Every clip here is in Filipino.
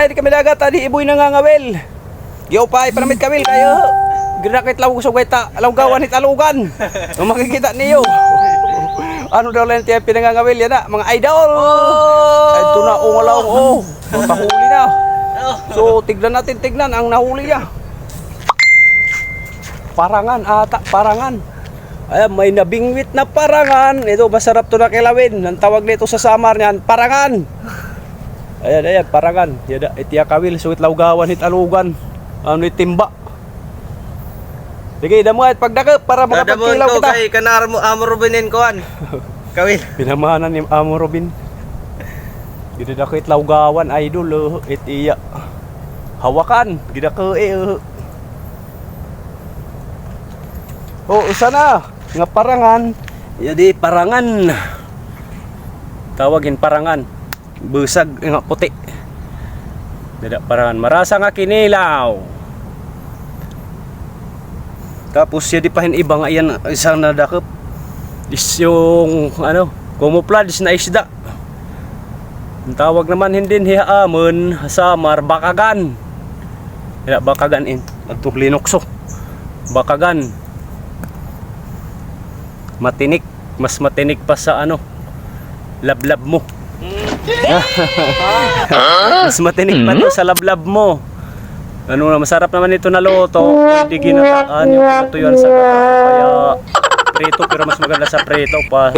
Ay, di kami dagat, adi iboy nangangawil. Yo pa, ipanamit kawil kayo. Ginakit law sa kweta, alawgawan hit alugan. Ang makikita niyo. ano daw lang tiyan pinangangawil yan na, mga idol. Ay, ito na, ungalaw, oh. Nakahuli na. So, tignan natin, tignan ang nahuli niya. Parangan, ata, parangan. Ayan, may nabingwit na parangan. Ito, masarap to na kilawin. Ang tawag nito sa samar niyan, parangan. Ayan, ayan, paragan. Itiyakawil, eh, suwit laugawan, lawgawan, italugan. Ano, itimba. Sige, damo at pagdaka para makapagkilaw kita. Dadamo kay kanar mo Amo Robinin kuan. Kawil. Pinamahanan ni Amo Robin. Gidi dako it lawgawan idol oh, it iya. Hawakan, gidi dako eh. Oh. oh, usa na nga parangan. Jadi parangan. Tawagin parangan. Busag nga puti. Dada parangan. Marasa nga kinilaw. Tapos siya di pahin iba nga isang nadakop is yung ano, camouflage na isda. Ang tawag naman hindi hiamon sa marbakagan. Kaya bakagan in adto linokso. Bakagan. Matinik, mas matinik pa sa ano lablab mo. Mas matinik pa to sa lablab mo. Ano na masarap naman ito na loto. Hindi ginataan yung katuyuan sa kaya prito pero mas maganda sa prito pa.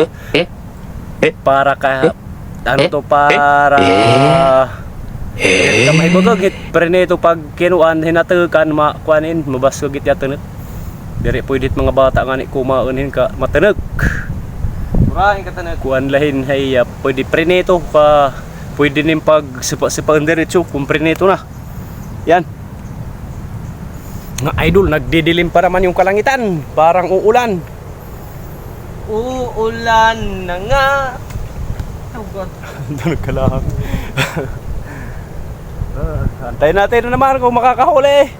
Para ka ano to para Ka may bagagit preneto pag kinuan hinatukan makuanin. Mabasugit yatunit Diri pwedit mga bata nga ni kumaunin ka matanag Murahin ka tanag. kuan lahin hay uh, pwede preneto pa pwede nin pag sipa sipa diretso kung preneto na yan nga idol nagdidilim pa naman yung kalangitan parang uulan Uulan na nga. Oh God. Doon nagkalahang. Ah, Antayin natin na naman kung makakahuli.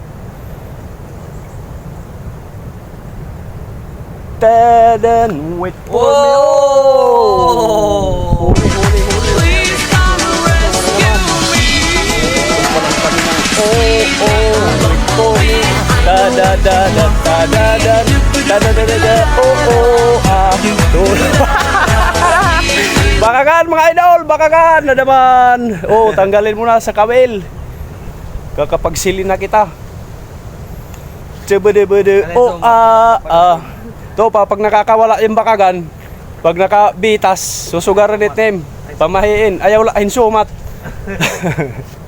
Tadan, wait for me. Oh! Huli, huli, huli. Oh, oh, wait for me. Da da da da da da da da da da da da oh oh ah Doon. Bakagan mga idol, bakagan na naman. Oh, tanggalin mo na sa kawil. Kakapagsili na kita. Tsubede-bede. Oh, ah, ah. To pa pag nakakawala yung bakagan, pag nakabitas, susugaran it name. Pamahiin. Ayaw la hinsumat.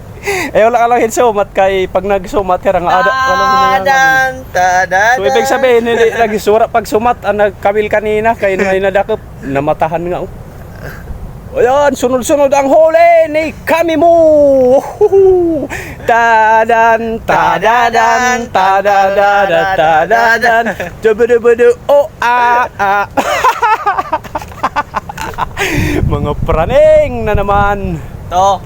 Ayaw la lang hinsumat kay pag nagsumat kaya nga ada walang. Tadan, tadan. So ibig sabihin hindi nagsura pag sumat ang nagkawil kanina kay may nadakop namatahan nga oh. O yan, sunod-sunod ang huli ni kami mo. Tadan, tadadan, tadadadan, tadadan. Dubudubudu, oh, ah, ah. Mga praning na naman. To.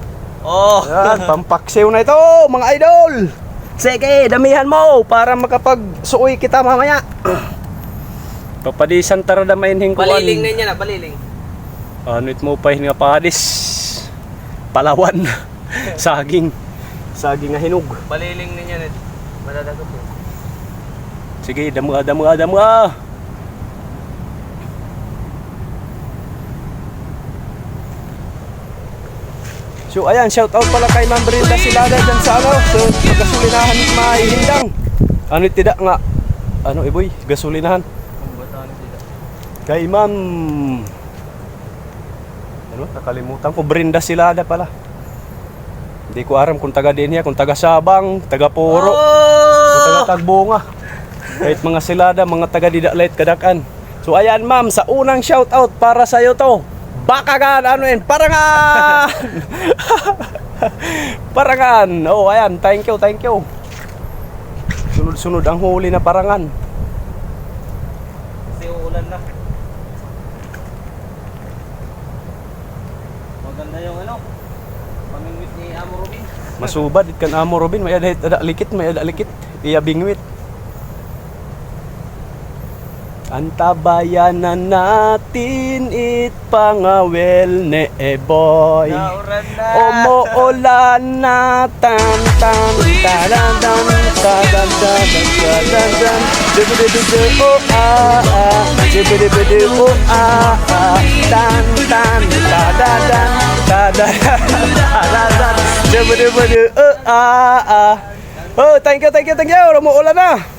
Oh. Yan, pampaksiw na ito, mga idol. Sige, damihan mo para makapag-suoy kita mamaya. Papadisan tara damayin hingkuan. Baliling na niya na, baliling. Ano it mo pa nga padis? Palawan. Saging. Saging nga hinog. Baliling na niya na. Madadago po. Sige, damu damu ah. So ayan, shout out pala kay Ma'am Brenda Silada dyan sa ano, sa gasolinahan mahihindang. Ano tidak nga, ano iboy, gasolinahan. Kay Ma'am Ano, nakalimutan ko Brenda Silada pala. Hindi ko aram kung taga din niya, kung taga Sabang, taga Puro, kung taga Oh! Tagbunga. Kahit mga Silada, mga taga Didalait Kadakan. So ayan ma'am, sa unang shout out para sa iyo to. Bakagan, ano yun, parangan! parangan! Oh, ayan, thank you, thank you. Sunod-sunod ang huli na parangan. Kasi uulan na. Ganda yung ano. Pamingwit ni Amo Robin. Masubad kan Amo Robin may ada, ada likit may ada likit. Iya bingwit. Antabayanan natin it pangawel ne eh, eboy Omoolan na tam tam taran tam taran tam taran tam Dibidibidi o a a Dibidibidi o a a Tan tan Dibidibidu oh ah ah Oh thank you thank you thank you Umuulan na